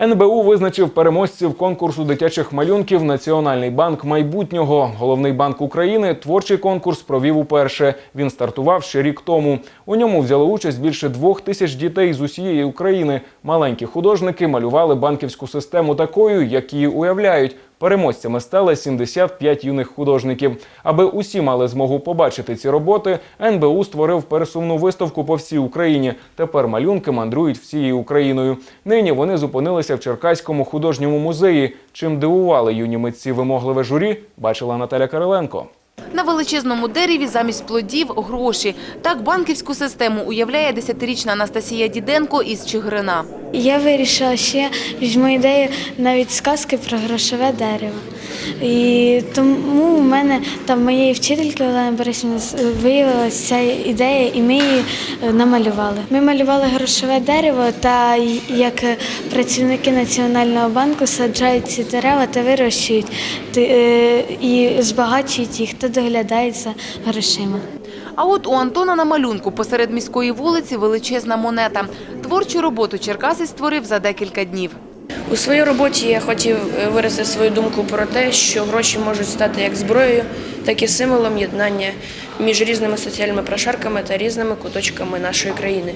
НБУ визначив переможців конкурсу дитячих малюнків Національний банк майбутнього. Головний банк України творчий конкурс провів уперше. Він стартував ще рік тому. У ньому взяли участь більше двох тисяч дітей з усієї України. Маленькі художники малювали банківську систему такою, як її уявляють. Переможцями стали 75 юних художників. Аби усі мали змогу побачити ці роботи, НБУ створив пересувну виставку по всій Україні. Тепер малюнки мандрують всією Україною. Нині вони зупинилися в Черкаському художньому музеї. Чим дивували юні митці вимогливе журі, бачила Наталя Кириленко. На величезному дереві замість плодів – гроші. Так банківську систему уявляє десятирічна Анастасія Діденко із Чигирина. Я вирішила ще візьму ідею навіть сказки про грошове дерево. І тому у мене там моєї вчительки Олени Борисівни виявилася ця ідея, і ми її е, намалювали. Ми малювали грошове дерево, та як працівники Національного банку саджають ці дерева та вирощують е, і збагачують їх та доглядають грошима. А от у Антона на малюнку посеред міської вулиці величезна монета. Творчу роботу Черкасець створив за декілька днів. У своїй роботі я хотів е, виразити свою думку про те, що гроші можуть стати як зброєю, так і символом єднання між різними соціальними прошарками та різними куточками нашої країни.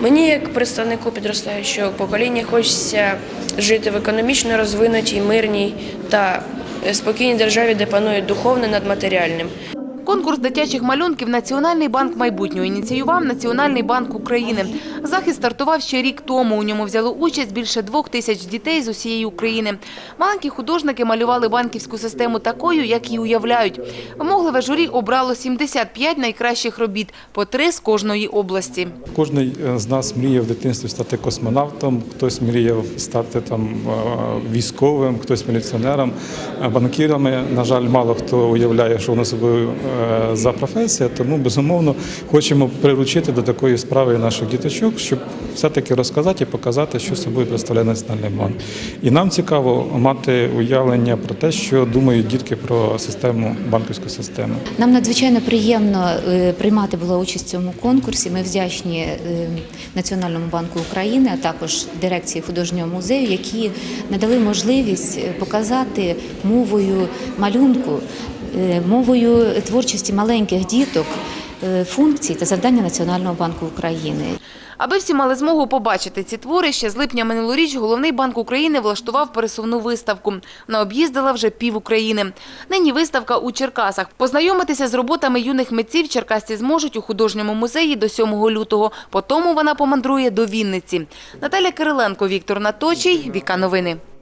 Мені, як представнику підростаючого покоління, хочеться жити в економічно розвинутій, мирній та спокійній державі, де панує духовне над матеріальним. Конкурс дитячих малюнків Національний банк майбутнього ініціював Національний банк України. Захід стартував ще рік тому. У ньому взяло участь більше двох тисяч дітей з усієї України. Маленькі художники малювали банківську систему такою, як її уявляють. Вимогливе журі обрало 75 найкращих робіт, по три з кожної області. Кожен з нас мріяв в дитинстві стати космонавтом, хтось мріяв стати там е, військовим, хтось міліціонером, е, банкірами. На жаль, мало хто уявляє, що воно собою е, за професія. Тому безумовно хочемо приручити до такої справи наших діточок, щоб все-таки розказати і показати, що собою представляє національний банк. І нам цікаво мати уявлення про те, що думають дітки про систему банківську систему. Нам надзвичайно приємно е, приймати було участь в цьому конкурсі. Ми вдячні е, Національному банку України, а також дирекції художнього музею, які надали можливість е, показати мовою малюнку, е, мовою творчості маленьких діток е, функції та завдання Національного банку України. Аби всі мали змогу побачити ці твори, ще з липня минулоріч Головний банк України влаштував пересувну виставку. Вона об'їздила вже пів України. Нині виставка у Черкасах. Познайомитися з роботами юних митців черкасці зможуть у художньому музеї до 7 лютого. Потім вона помандрує до Вінниці. Наталя Кириленко, Віктор Наточий, Віка Новини.